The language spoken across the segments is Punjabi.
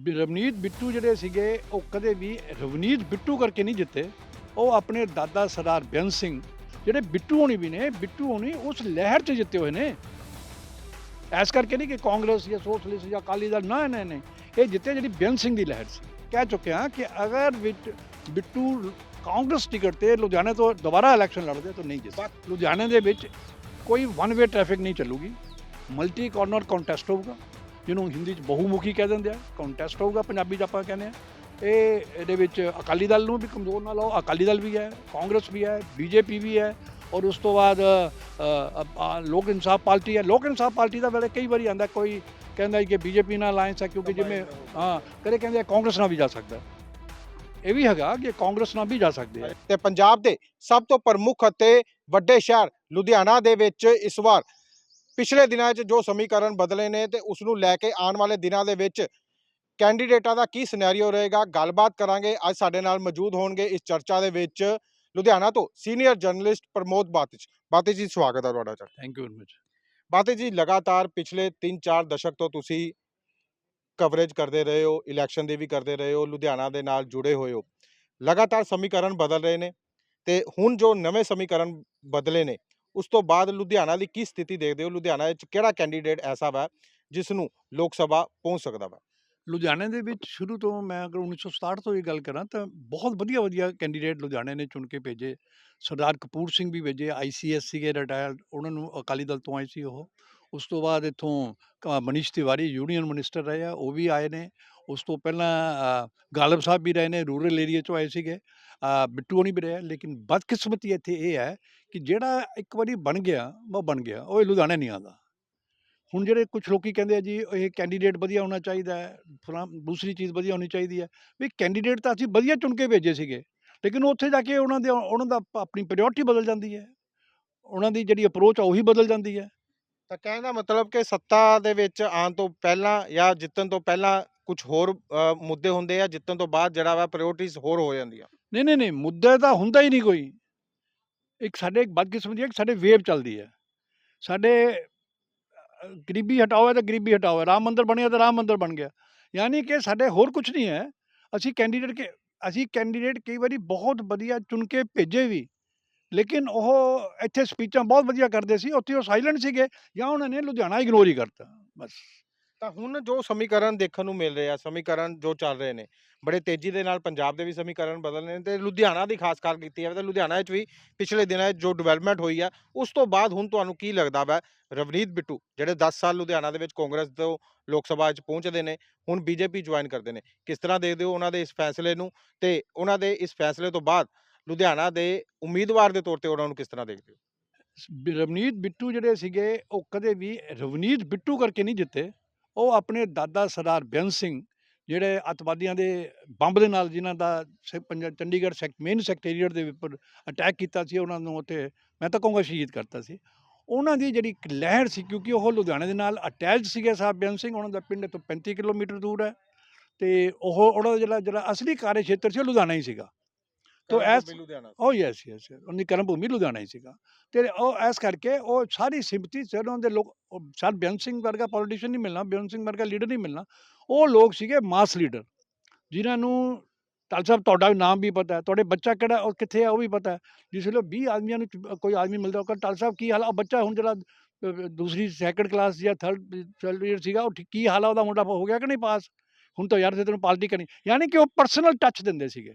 ਵੀ ਰਵਨੀਤ ਬਿੱਟੂ ਜਿਹੜੇ ਸੀਗੇ, ਉਹ ਕਦੇ ਵੀ ਰਵਨੀਤ ਬਿੱਟੂ ਕਰਕੇ ਨਹੀਂ ਜਿੱਤੇ। ਉਹ ਆਪਣੇ ਦਾਦਾ ਸਰਦਾਰ ਬੇਅੰਤ ਸਿੰਘ, ਜਿਹੜੇ ਬਿੱਟੂ ਹੋਣੀ ਵੀ ਨੇ, ਬਿੱਟੂ ਹੋਣੀ ਉਸ ਲਹਿਰ 'ਚ ਜਿੱਤੇ ਹੋਏ ਨੇ। ਐਸ ਕਰਕੇ ਨਹੀਂ ਕਿ ਕਾਂਗਰਸ ਜਾਂ ਸੋਸ਼ਲਿਸਟ ਜਾਂ ਅਕਾਲੀ ਦਲ ਨਾ ਨਹੀਂ ਨੇ, ਇਹ ਜਿੱਤੇ ਜਿਹੜੀ ਬੇਅੰਤ ਸਿੰਘ ਦੀ ਲਹਿਰ ਸੀ। ਕਹਿ ਚੁੱਕਿਆ ਕਿ ਅਗਰ ਵਿੱਚ ਬਿੱਟੂ ਕਾਂਗਰਸ ਟਿਕਟ ਤੇ ਲੁਧਿਆਣੇ ਤੋਂ ਦੁਬਾਰਾ ਇਲੈਕਸ਼ਨ ਲੜਦੇ ਤਾਂ ਨਹੀਂ ਜਿੱਤ ਲੁਧਿਆਣੇ ਦੇ ਵਿੱਚ ਕੋਈ ਵਨ ਵੇ ਟ੍ਰੈਫਿਕ ਨਹੀਂ ਚੱਲੂਗੀ। ਮਲਟੀ ਕਾਰਨਰ ਕੰਟੈਸਟ ਹੋਊਗਾ। ਜਿਹਨੂੰ ਹਿੰਦੀ 'ਚ ਬਹੁਮੁਖੀ ਕਹਿ ਦਿੰਦੇ ਆ ਕੰਟੈਸਟ ਹੋਊਗਾ ਪੰਜਾਬੀ 'ਚ ਆਪਾਂ ਕਹਿੰਦੇ ਆ। ਇਹ ਇਹਦੇ ਵਿੱਚ ਅਕਾਲੀ ਦਲ ਨੂੰ ਵੀ ਕਮਜ਼ੋਰ ਨਾ ਲਾਓ ਅਕਾਲੀ ਦਲ ਵੀ ਹੈ ਕਾਂਗਰਸ ਵੀ ਹੈ ਬੀਜੇਪੀ ਵੀ ਹੈ ਔਰ ਉਸ ਤੋਂ ਬਾਅਦ ਲੋਕ ਇਨਸਾਫ ਪਾਰਟੀ ਹੈ। ਲੋਕ ਇਨਸਾਫ ਪਾਰਟੀ ਦਾ ਵੇਲੇ ਕਈ ਵਾਰੀ ਆਂਦਾ ਕੋਈ ਕਹਿੰਦਾ ਕਿ ਬੀਜੇਪੀ ਨਾਲ ਅਲਾਈਅੰਸ ਹੈ ਕਿਉਂਕਿ ਜਿਵੇਂ ਹਾਂ ਕਦੇ ਕਹਿੰਦੇ ਕਾਂਗਰਸ ਨਾਲ ਵੀ ਜਾ ਸਕਦਾ ਇਹ ਵੀ ਹੈਗਾ ਕਿ ਕਾਂਗਰਸ ਨਾਲ ਵੀ ਜਾ ਸਕਦੇ ਆ। ਤੇ ਪੰਜਾਬ ਦੇ ਸਭ ਤੋਂ ਪ੍ਰਮੁੱਖ ਅਤੇ ਵੱਡੇ ਸ਼ਹਿਰ ਲੁਧਿਆਣਾ ਦੇ ਵਿੱਚ ਇਸ ਵਾਰ ਪਿਛਲੇ ਦਿਨਾਂ 'ਚ ਜੋ ਸਮੀਕਰਨ ਬਦਲੇ ਨੇ ਤੇ ਉਸ ਨੂੰ ਲੈ ਕੇ ਆਉਣ ਵਾਲੇ ਦਿਨਾਂ ਦੇ ਵਿੱਚ ਕੈਂਡੀਡੇਟਾਂ ਦਾ ਕੀ ਸਿਨੈਰੀਓ ਰਹੇਗਾ ਗੱਲਬਾਤ ਕਰਾਂਗੇ। ਅੱਜ ਸਾਡੇ ਨਾਲ ਮੌਜੂਦ ਹੋਣਗੇ ਇਸ ਚਰਚਾ ਦੇ ਵਿੱਚ ਲੁਧਿਆਣਾ ਤੋਂ ਸੀਨੀਅਰ ਜਰਨਲਿਸਟ ਪ੍ਰਮੋਦ ਬਾਤਿਜ ਬਾਤਿਜ ਜੀ ਸਵਾਗਤ ਹੈ ਤੁਹਾਡਾ ਥੈਂਕ ਯੂ ਵੈਰੀ ਮਚ ਬਾਤਿਜ ਜੀ ਲਗਾਤਾਰ ਪਿਛਲੇ 3-4 ਦਸ਼ਕ ਤੋਂ ਤੁਸੀਂ ਕਵਰੇਜ ਕਰਦੇ ਰਹੇ ਹੋ ਇਲੈਕਸ਼ਨ ਦੀ ਵੀ ਕਰਦੇ ਰਹੇ ਹੋ ਲੁਧਿਆਣਾ ਦੇ ਨਾਲ ਜੁੜੇ ਹੋਏ ਹੋ। ਲਗਾਤਾਰ ਸਮੀਕਰਨ ਬਦਲ ਰਹੇ ਨੇ ਤੇ ਹੁਣ ਜੋ ਨਵੇਂ ਸਮੀਕਰਨ ਬਦਲੇ ਨੇ ਉਸ ਤੋਂ ਬਾਅਦ ਲੁਧਿਆਣਾ ਦੀ ਕੀ ਸਥਿਤੀ ਦੇਖਦੇ ਹੋ? ਲੁਧਿਆਣਾ ਵਿੱਚ ਕਿਹੜਾ ਕੈਂਡੀਡੇਟ ਐਸਾ ਵਾ ਜਿਸ ਨੂੰ ਲੋਕ ਸਭਾ ਪਹੁੰਚ ਸਕਦਾ ਵਾ? ਲੁਧਿਆਣੇ ਦੇ ਵਿੱਚ ਸ਼ੁਰੂ ਤੋਂ ਮੈਂ ਅਗਰ 1967 ਤੋਂ ਇਹ ਗੱਲ ਕਰਾਂ ਤਾਂ ਬਹੁਤ ਵਧੀਆ ਵਧੀਆ ਕੈਂਡੀਡੇਟ ਲੁਧਿਆਣੇ ਨੇ ਚੁਣ ਕੇ ਭੇਜੇ। ਸਰਦਾਰ ਕਪੂਰ ਸਿੰਘ ਵੀ ਭੇਜੇ ਆਈਸੀਐਸ ਸੀਗੇ ਰਿਟਾਇਰਡ ਉਹਨਾਂ ਨੂੰ ਅਕਾਲੀ ਦਲ ਤੋਂ ਆਏ ਸੀ ਉਹ। ਉਸ ਤੋਂ ਬਾਅਦ ਇੱਥੋਂ ਮਨੀਸ਼ ਤਿਵਾਰੀ ਯੂਨੀਅਨ ਮਿਨਿਸਟਰ ਰਹੇ ਆ, ਉਹ ਵੀ ਆਏ ਨੇ। ਉਸ ਤੋਂ ਪਹਿਲਾਂ ਗਾਲਬ ਸਾਹਿਬ ਵੀ ਰਹੇ ਨੇ ਰੂਰਲ ਏਰੀਆ ਚੋਂ ਆਏ ਸੀਗੇ ਬਿੱਟੂ ਹੋਣੀ ਵੀ ਰਹੇ ਲੇਕਿਨ ਬਦਕਿਸਮਤੀ ਇੱਥੇ ਇਹ ਹੈ ਕਿ ਜਿਹੜਾ ਇੱਕ ਵਾਰੀ ਬਣ ਗਿਆ ਉਹ ਬਣ ਗਿਆ ਉਹ ਇਹ ਲੁਧਿਆਣੇ ਨਹੀਂ ਆਉਂਦਾ ਹੁਣ ਜਿਹੜੇ ਕੁਝ ਲੋਕੀ ਕਹਿੰਦੇ ਆ ਜੀ ਇਹ ਕੈਂਡੀਡੇਟ ਵਧੀਆ ਹੋਣਾ ਚਾਹੀਦਾ ਹੈ ਫਲਾਂ ਦੂਸਰੀ ਚੀਜ਼ ਵਧੀਆ ਹੋਣੀ ਚਾਹੀਦੀ ਹੈ ਵੀ ਕੈਂਡੀਡੇਟ ਤਾਂ ਅਸੀਂ ਵਧੀਆ ਚੁਣ ਕੇ ਭੇਜੇ ਸੀਗੇ ਲੇਕਿਨ ਉੱਥੇ ਜਾ ਕੇ ਉਹਨਾਂ ਦੇ ਉਹਨਾਂ ਦਾ ਆਪਣੀ ਪ੍ਰਾਇੋਰਟੀ ਬਦਲ ਜਾਂਦੀ ਹੈ ਉਹਨਾਂ ਦੀ ਜਿਹੜੀ ਅਪਰੋਚ ਆ ਉਹੀ ਬਦਲ ਜਾਂਦੀ ਹੈ ਤਾਂ ਕਹਿਣ ਦਾ ਮਤਲਬ ਕਿ ਸੱਤਾ ਦੇ ਵਿੱਚ ਆਉਣ ਤੋਂ ਪਹਿਲਾਂ ਜਾਂ ਜਿੱਤਣ ਤੋਂ ਪਹਿਲਾਂ ਕੁਝ ਹੋਰ ਮੁੱਦੇ ਹੁੰਦੇ ਆ, ਜਿੱਤਣ ਤੋਂ ਬਾਅਦ ਜਿਹੜਾ ਵਾ ਪ੍ਰਾਇੋਰਟੀਜ਼ ਹੋਰ ਹੋ ਜਾਂਦੀਆਂ। ਨਹੀਂ ਨਹੀਂ ਨਹੀਂ, ਮੁੱਦਾ ਤਾਂ ਹੁੰਦਾ ਹੀ ਨਹੀਂ ਕੋਈ। ਇੱਕ ਸਾਡੇ ਇੱਕ ਬਦਕਿਸਮਤੀ ਹੈ ਕਿ ਸਾਡੇ ਵੇਵ ਚੱਲਦੀ ਹੈ ਸਾਡੇ ਗਰੀਬੀ ਹਟਾਓ ਹੈ ਤਾਂ ਗਰੀਬੀ ਹਟਾਓ ਹੈ। ਰਾਮ ਮੰਦਰ ਬਣਿਆ ਤਾਂ ਰਾਮ ਮੰਦਰ ਬਣ ਗਿਆ। ਯਾਨੀ ਕਿ ਸਾਡੇ ਹੋਰ ਕੁਝ ਨਹੀਂ ਹੈ। ਅਸੀਂ ਕੈਂਡੀਡੇਟ ਕੇ, ਅਸੀਂ ਕੈਂਡੀਡੇਟ ਕਈ ਵਾਰੀ ਬਹੁਤ ਵਧੀਆ ਚੁਣ ਕੇ ਭੇਜੇ ਵੀ। ਲੇਕਿਨ ਉਹ ਇੱਥੇ ਸਪੀਚਾਂ ਬਹੁਤ ਵਧੀਆ ਕਰਦੇ ਸੀ। ਉੱਥੇ ਉਹ ਸਾਇਲੈਂਟ ਸੀਗੇ ਜਾਂ ਉਹਨਾਂ ਨੇ ਲੁਧਿਆਣਾ ਇਗਨੋਰ ਹੀ ਕਰਤਾ। ਬਸ। ਤਾਂ ਹੁਣ ਜੋ ਸਮੀਕਰਨ ਦੇਖਣ ਨੂੰ ਮਿਲ ਰਿਹਾ ਸਮੀਕਰਨ ਜੋ ਚੱਲ ਰਹੇ ਨੇ, ਬੜੇ ਤੇਜ਼ੀ ਦੇ ਨਾਲ ਪੰਜਾਬ ਦੇ ਵੀ ਸਮੀਕਰਨ ਬਦਲ ਰਹੇ ਨੇ ਤੇ ਲੁਧਿਆਣਾ ਦੀ ਖਾਸ ਕਰ ਕੀਤੀ ਹੈ ਤਾਂ ਲੁਧਿਆਣਾ ਵਿੱਚ ਵੀ ਪਿਛਲੇ ਦਿਨਾਂ 'ਚ ਜੋ ਡਿਵੈਲਪਮੈਂਟ ਹੋਈ ਆ, ਉਸ ਤੋਂ ਬਾਅਦ ਹੁਣ ਤੁਹਾਨੂੰ ਕੀ ਲੱਗਦਾ ਵਾ, ਰਵਨੀਤ ਬਿੱਟੂ ਜਿਹੜੇ 10 ਸਾਲ ਲੁਧਿਆਣਾ ਦੇ ਵਿੱਚ ਕਾਂਗਰਸ ਤੋਂ ਲੋਕ ਸਭਾ 'ਚ ਪਹੁੰਚਦੇ ਨੇ, ਹੁਣ ਬੀਜੇਪੀ ਜੁਆਇਨ ਕਰਦੇ ਨੇ, ਕਿਸ ਤਰ੍ਹਾਂ ਦੇਖਦੇ ਹੋ ਉਹਨਾਂ ਦੇ ਇਸ ਫੈਸਲੇ ਨੂੰ ਤੇ ਉਹਨਾਂ ਦੇ ਇਸ ਫੈਸਲੇ ਤੋਂ ਬਾਅਦ ਲੁਧਿਆਣਾ ਦੇ ਉਮੀਦਵਾਰ ਦੇ ਤੌਰ ਤੇ ਉਹਨਾਂ ਨੂੰ ਕਿਸ ਤਰ੍ਹਾਂ ਦੇਖਦੇ ਹੋ? ਰਵਨੀਤ ਬਿੱਟੂ ਜਿਹੜੇ ਸੀਗੇ, ਉਹ ਕਦੇ ਵੀ ਰਵਨੀਤ ਬਿੱਟੂ ਕਰਕੇ ਨਹੀਂ ਜਿੱਤੇ। ਉਹ ਆਪਣੇ ਦਾਦਾ ਸਰਦਾਰ ਬੇਅੰਤ ਸਿੰਘ, ਜਿਹੜੇ ਅੱਤਵਾਦੀਆਂ ਦੇ ਬੰਬ ਦੇ ਨਾਲ ਜਿਨ੍ਹਾਂ ਦਾ ਸ- ਪੰਜਾ- ਚੰਡੀਗੜ੍ਹ ਸੈਕ, ਮੇਨ ਸੈਕਟਰੀਏਟ ਦੇ ਉੱਪਰ ਅਟੈਕ ਕੀਤਾ ਸੀ, ਉਹਨਾਂ ਨੂੰ ਉੱਥੇ ਮੈਂ ਤਾਂ ਕਹੂੰਗਾ ਸ਼ਹੀਦ ਕਰਤਾ ਸੀ। ਉਹਨਾਂ ਦੀ ਜਿਹੜੀ ਇੱਕ ਲਹਿਰ ਸੀ, ਕਿਉਂਕਿ ਉਹ ਲੁਧਿਆਣੇ ਦੇ ਨਾਲ ਅਟੈਚ ਸੀਗੇ ਸਾਹਿਬ ਬੇਅੰਤ ਸਿੰਘ, ਉਹਨਾਂ ਦਾ ਪਿੰਡ ਤੋਂ 35 ਕਿਲੋਮੀਟਰ ਦੂਰ ਹੈ। ਤੇ ਉਹ, ਉਹਨਾਂ ਦਾ ਜਿਹੜਾ ਜਿਹੜਾ ਅਸਲੀ ਕਾਰਜ ਖੇਤਰ ਸੀ, ਉਹ ਲੁਧਿਆਣਾ ਹੀ ਸੀਗਾ। ਤੋ ਐਸ ਲੁਧਿਆਣਾ ਉਹ ਯੈਸ ਯੈਸ ਉਹਦੀ ਕਰਮ ਭੂਮੀ ਲੁਧਿਆਣਾ ਹੀ ਸੀਗਾ। ਤੇ ਉਹ ਐਸ ਕਰਕੇ ਉਹ ਸਾਰੀ ਸਿੰਪਥੀ ਜਦੋਂ ਦੇ ਲੋਕ ਸਰ ਬੇਅੰਤ ਸਿੰਘ ਵਰਗਾ ਪੋਲੀਟੀਸ਼ੀਅਨ ਨਹੀਂ ਮਿਲਣਾ ਬੇਅੰਤ ਸਿੰਘ ਵਰਗਾ ਲੀਡਰ ਨਹੀਂ ਮਿਲਣਾ ਉਹ ਲੋਕ ਸੀਗੇ ਮਾਸ ਲੀਡਰ ਜਿਨ੍ਹਾਂ ਨੂੰ ਟਾਲ ਸਾਹਿਬ ਤੁਹਾਡਾ ਨਾਮ ਵੀ ਪਤਾ ਹੈ ਤੁਹਾਡੇ ਬੱਚਾ ਕਿਹੜਾ ਉਹ ਕਿੱਥੇ ਹੈ ਉਹ ਵੀ ਪਤਾ ਹੈ। ਜਿਸ ਵੇਲੇ 20 ਆਦਮੀਆਂ ਨੂੰ ਕੋਈ ਆਦਮੀ ਮਿਲਦਾ ਉਹ ਕਹਿੰਦਾ ਟਾਲ ਸਾਹਿਬ ਕੀ ਹਾਲ ਆ? ਬੱਚਾ ਹੁਣ ਜਿਹੜਾ ਦੂਸਰੀ ਸੈਕੰਡ ਕਲਾਸ ਜਾਂ ਥਰਡ ਥਰਡ ਈਅਰ ਸੀਗਾ ਉਹ ਕੀ ਹਾਲ ਆ? ਉਹਦਾ ਮੁੰਡਾ ਹੋ ਗਿਆ ਕਿ ਨਹੀਂ ਪਾਸ ਹੁਣ ਤਾਂ ਯਾਰ ਤੇ ਤੈਨੂੰ ਪਾਰਟੀ ਕਰਨੀ ਯਾਨੀ ਕਿ ਉਹ ਪਰਸਨਲ ਟੱਚ ਦਿੰਦੇ ਸੀਗੇ।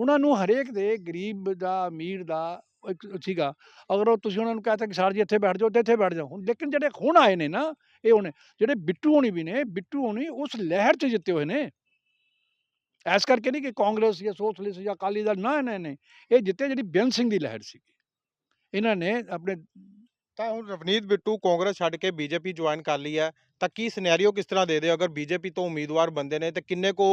ਉਹਨਾਂ ਨੂੰ ਹਰੇਕ ਦੇ ਗਰੀਬ ਦਾ, ਅਮੀਰ ਦਾ ਇੱਕ ਸੀਗਾ। ਅਗਰ ਉਹ ਤੁਸੀਂ ਉਹਨਾਂ ਨੂੰ ਕਹਤਾ ਕਿ ਸਰ ਜੀ ਇੱਥੇ ਬੈਠ ਜਾਓ, ਤੇ ਇੱਥੇ ਬੈਠ ਜਾਓ। ਹੁਣ ਲੇਕਿਨ ਜਿਹੜੇ ਹੁਣ ਆਏ ਨੇ ਨਾ, ਇਹ ਹੁਣ ਜਿਹੜੇ ਬਿੱਟੂ ਹੋਣੀ ਵੀ ਨੇ, ਬਿੱਟੂ ਹੋਣੀ ਉਸ ਲਹਿਰ 'ਚ ਜਿੱਤੇ ਹੋਏ ਨੇ। ਐਸ ਕਰਕੇ ਨਹੀਂ ਕਿ ਕਾਂਗਰਸ ਜਾਂ ਸੋਸ਼ਲਿਸਟ ਜਾਂ ਅਕਾਲੀ ਦਲ ਨਾ ਨਹੀਂ ਨਹੀਂ ਇਹ ਜਿੱਤੇ ਜਿਹੜੀ ਬੇਅੰਤ ਸਿੰਘ ਦੀ ਲਹਿਰ ਸੀ ਇਹਨਾਂ ਨੇ ਆਪਣੇ ਤਾਂ ਹੁਣ ਰਵਨੀਤ ਬਿੱਟੂ ਕਾਂਗਰਸ ਛੱਡ ਕੇ ਬੀਜੇਪੀ ਜੁਆਇਨ ਕਰ ਲਈ ਹੈ, ਤਾਂ ਕੀ ਸਿਨੈਰੀਓ ਕਿਸ ਤਰ੍ਹਾਂ ਦੇ ਦਿਓ? ਅਗਰ ਬੀਜੇਪੀ ਤੋਂ ਉਮੀਦਵਾਰ ਬੰਦੇ ਨੇ, ਤੇ ਕਿੰਨੇ ਕੋ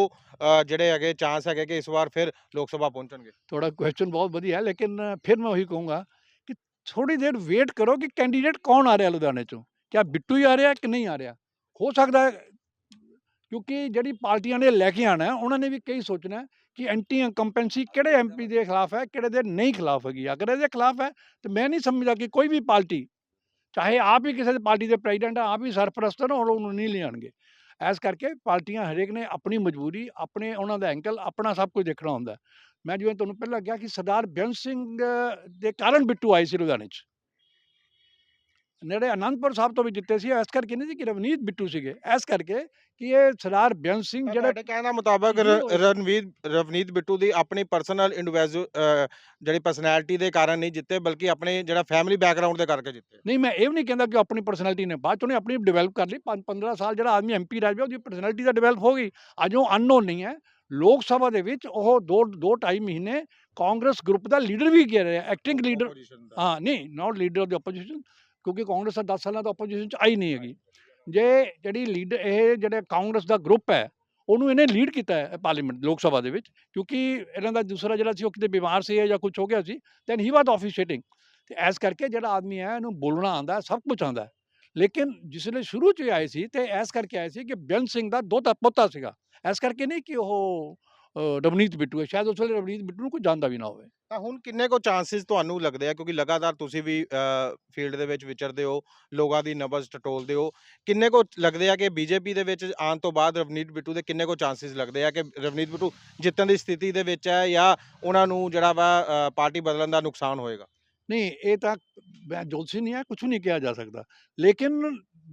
ਜਿਹੜੇ ਹੈਗੇ ਚਾਂਸ ਹੈਗੇ ਕਿ ਇਸ ਵਾਰ ਫਿਰ ਲੋਕ ਸਭਾ ਪਹੁੰਚਣਗੇ? ਤੁਹਾਡਾ ਕੁਐਸਚਨ ਬਹੁਤ ਵਧੀਆ ਹੈ ਲੇਕਿਨ ਫਿਰ ਮੈਂ ਉਹੀ ਕਹੂੰਗਾ ਕਿ ਥੋੜੀ ਦੇਰ ਵੇਟ ਕਰੋ ਕਿ ਕੈਂਡੀਡੇਟ ਕੌਣ ਆ ਰਿਹਾ ਲੁਧਿਆਣੇ ਚੋਂ, ਕਿਆ ਬਿੱਟੂ ਹੀ ਆ ਰਿਹਾ ਕਿ ਨਹੀਂ ਆ ਰਿਹਾ? ਹੋ ਸਕਦਾ ਕਿਉਂਕਿ ਜਿਹੜੀ ਪਾਰਟੀਆਂ ਨੇ ਲੈ ਕੇ ਆਣਾ ਉਹਨਾਂ ਨੇ ਵੀ ਕਈ ਸੋਚਣਾ ਕਿ ਐਂਟੀ ਇੰਕੰਪੈਂਸੀ ਕਿਹੜੇ ਐਮਪੀ ਦੇ ਖਿਲਾਫ ਹੈ ਕਿਹੜੇ ਦੇ ਨਹੀਂ ਖਿਲਾਫ ਹੈਗੀ। ਅਗਰ ਇਹਦੇ ਖਿਲਾਫ ਹੈ ਤੇ ਮੈਂ ਨਹੀਂ ਸਮਝਦਾ ਕਿ ਕੋਈ ਵੀ ਪਾਰਟੀ ਚਾਹੇ ਆਪ ਹੀ ਕਿਸੇ ਪਾਰਟੀ ਦੇ ਪ੍ਰੈਜ਼ੀਡੈਂਟ ਆ ਆਪ ਹੀ ਸਰਪ੍ਰਸਤ ਹਨ ਔਰ ਉਹਨੂੰ ਨਹੀਂ ਲਿਆਣਗੇ ਇਸ ਕਰਕੇ ਪਾਰਟੀਆਂ ਹਰੇਕ ਨੇ ਆਪਣੀ ਮਜਬੂਰੀ ਆਪਣੇ ਉਹਨਾਂ ਦਾ ਐਂਗਲ ਆਪਣਾ ਸਭ ਕੁਝ ਦੇਖਣਾ ਹੁੰਦਾ। ਮੈਂ ਜਿਵੇਂ ਤੁਹਾਨੂੰ ਪਹਿਲਾਂ ਕਿਹਾ ਕਿ ਸਰਦਾਰ ਬੇਅੰਤ ਸਿੰਘ ਦੇ ਕਾਰਨ ਬਿੱਟੂ ਆਏ ਸੀ ਲੁਧਿਆਣੇ 'ਚ। ਨੇੜੇ ਅਨੰਦਪੁਰ ਸਾਹਿਬ ਤੋਂ ਵੀ ਜਿੱਤੇ ਸੀ ਇਸ ਕਰਕੇ ਨਹੀਂ ਸੀ ਕਿ ਰਵਨੀਤ ਬਿੱਟੂ ਸੀਗੇ। ਇਸ ਕਰਕੇ ਕਿ ਇਹ ਸਰਦਾਰ ਬੇਅੰਤ ਸਿੰਘ ਜਿਹੜੇ ਤੁਹਾਡੇ ਕਹਿਣ ਦਾ ਮੁਤਾਬਕ ਜੀ। ਰਣਵੀਰ ਰਵਨੀਤ ਬਿੱਟੂ ਦੀ ਆਪਣੀ ਪਰਸਨਲ ਇੰਡੀਵਿਜੂਅਲ ਜਿਹੜੀ ਪਰਸਨੈਲਿਟੀ ਦੇ ਕਾਰਨ ਨਹੀਂ ਜਿੱਤੇ ਬਲਕਿ ਆਪਣੇ ਜਿਹੜਾ ਫੈਮਿਲੀ ਬੈਕਗ੍ਰਾਉਂਡ ਦੇ ਕਰਕੇ ਜਿੱਤੇ। ਨਹੀਂ ਮੈਂ ਇਹ ਵੀ ਨਹੀਂ ਕਹਿੰਦਾ ਕਿ ਆਪਣੀ ਪਰਸਨੈਲਿਟੀ ਨੇ ਬਾਅਦ ਚ ਉਹਨੇ ਆਪਣੀ ਡਿਵੈਲਪ ਕਰ ਲਈ। 15 ਸਾਲ ਜਿਹੜਾ ਆਦਮੀ ਐਮਪੀ ਰਹਿ ਗਿਆ ਉਹਦੀ ਪਰਸਨੈਲਿਟੀ ਤਾਂ ਡਿਵੈਲਪ ਹੋ ਗਈ। ਅੱਜ ਉਹ ਅਨਨੋਨ ਨਹੀਂ ਹੈ। ਲੋਕ ਸਭਾ ਦੇ ਵਿੱਚ ਉਹ ਦੋ ਦੋ ਢਾਈ ਮਹੀਨੇ ਕਾਂਗਰਸ ਗਰੁੱਪ ਦਾ ਲੀਡਰ ਵੀ ਕਹਿ ਰਿਹਾ ਐਕਟਿੰਗ ਲੀਡਰ ਦਾ। ਹਾਂ ਨਹੀਂ not leader of the opposition ਕਿਉਂਕਿ ਕਾਂਗਰਸ ਤਾਂ 10 ਸਾਲਾਂ ਤੋਂ ਆਪੋਜੀਸ਼ਨ ਚ ਆਈ ਨਹੀਂ ਹੈਗੀ। ਜੇ ਜਿਹੜੀ ਲੀਡ ਇਹ ਜਿਹੜੇ ਕਾਂਗਰਸ ਦਾ ਗਰੁੱਪ ਹੈ ਉਹਨੂੰ ਇਹਨੇ ਲੀਡ ਕੀਤਾ ਹੈ ਪਾਰਲੀਮੈਂਟ ਲੋਕ ਸਭਾ ਦੇ ਵਿੱਚ ਕਿਉਂਕਿ ਇਹਨਾਂ ਦਾ ਦੂਸਰਾ ਜਿਹੜਾ ਸੀ ਉਹ ਕਿਤੇ ਬਿਮਾਰ ਸੀ ਜਾਂ ਕੁਝ ਹੋ ਗਿਆ ਸੀ ਦੈਨ ਹੀ ਵਾਸ ਆਫੀਸ਼ੀਏਟਿੰਗ ਤੇ ਐਸ ਕਰਕੇ ਜਿਹੜਾ ਆਦਮੀ ਹੈ ਇਹਨੂੰ ਬੋਲਣਾ ਆਂਦਾ ਸਭ ਕੁਝ ਆਂਦਾ ਹੈ। ਲੇਕਿਨ ਜਿਸਲੇ ਸ਼ੁਰੂ ਚ ਆਏ ਸੀ ਤੇ ਐਸ ਕਰਕੇ ਆਏ ਸੀ ਕਿ ਬੇਅੰਤ ਸਿੰਘ ਦਾ ਦੋਤਾ ਪੋਤਾ ਸੀਗਾ। ਐਸ ਕਰਕੇ ਨਹੀਂ ਕਿ ਉਹ ਰਵਨੀਤ ਬਿੱਟੂ ਹੈ। ਸ਼ਾਇਦ ਉਸ ਵੇਲੇ ਰਵਨੀਤ ਬਿੱਟੂ ਨੂੰ ਕੋਈ ਜਾਣਦਾ ਵੀ ਨਾ ਹੋਵੇ। ਤਾਂ ਹੁਣ ਕਿੰਨੇ ਕੋ ਚਾਂਸਸ ਤੁਹਾਨੂੰ ਲੱਗਦੇ ਆ? ਕਿਉਂਕਿ ਲਗਾਤਾਰ ਤੁਸੀਂ ਵੀ ਫੀਲਡ ਦੇ ਵਿੱਚ ਵਿਚਰਦੇ ਹੋ ਲੋਕਾਂ ਦੀ ਨਬਜ਼ ਟਟੋਲਦੇ ਹੋ। ਕਿੰਨੇ ਕੋ ਲੱਗਦੇ ਆ ਕਿ ਬੀਜੇਪੀ ਦੇ ਵਿੱਚ ਆਉਣ ਤੋਂ ਬਾਅਦ ਰਵਨੀਤ ਬਿੱਟੂ ਦੇ ਕਿੰਨੇ ਕੋ ਚਾਂਸਸ ਲੱਗਦੇ ਆ ਕਿ ਰਵਨੀਤ ਬਿੱਟੂ ਜਿੱਤਣ ਦੀ ਸਥਿਤੀ ਦੇ ਵਿੱਚ ਹੈ ਜਾਂ ਉਹਨਾਂ ਨੂੰ ਜਿਹੜਾ ਵਾ ਪਾਰਟੀ ਬਦਲਣ ਦਾ ਨੁਕਸਾਨ ਹੋਏਗਾ? ਨਹੀਂ ਇਹ ਤਾਂ ਮੈਂ ਜੋਲਸੀ ਨਹੀਂ ਹੈ ਕੁਝ ਨਹੀਂ ਕਿਹਾ ਜਾ ਸਕਦਾ। ਲੇਕਿਨ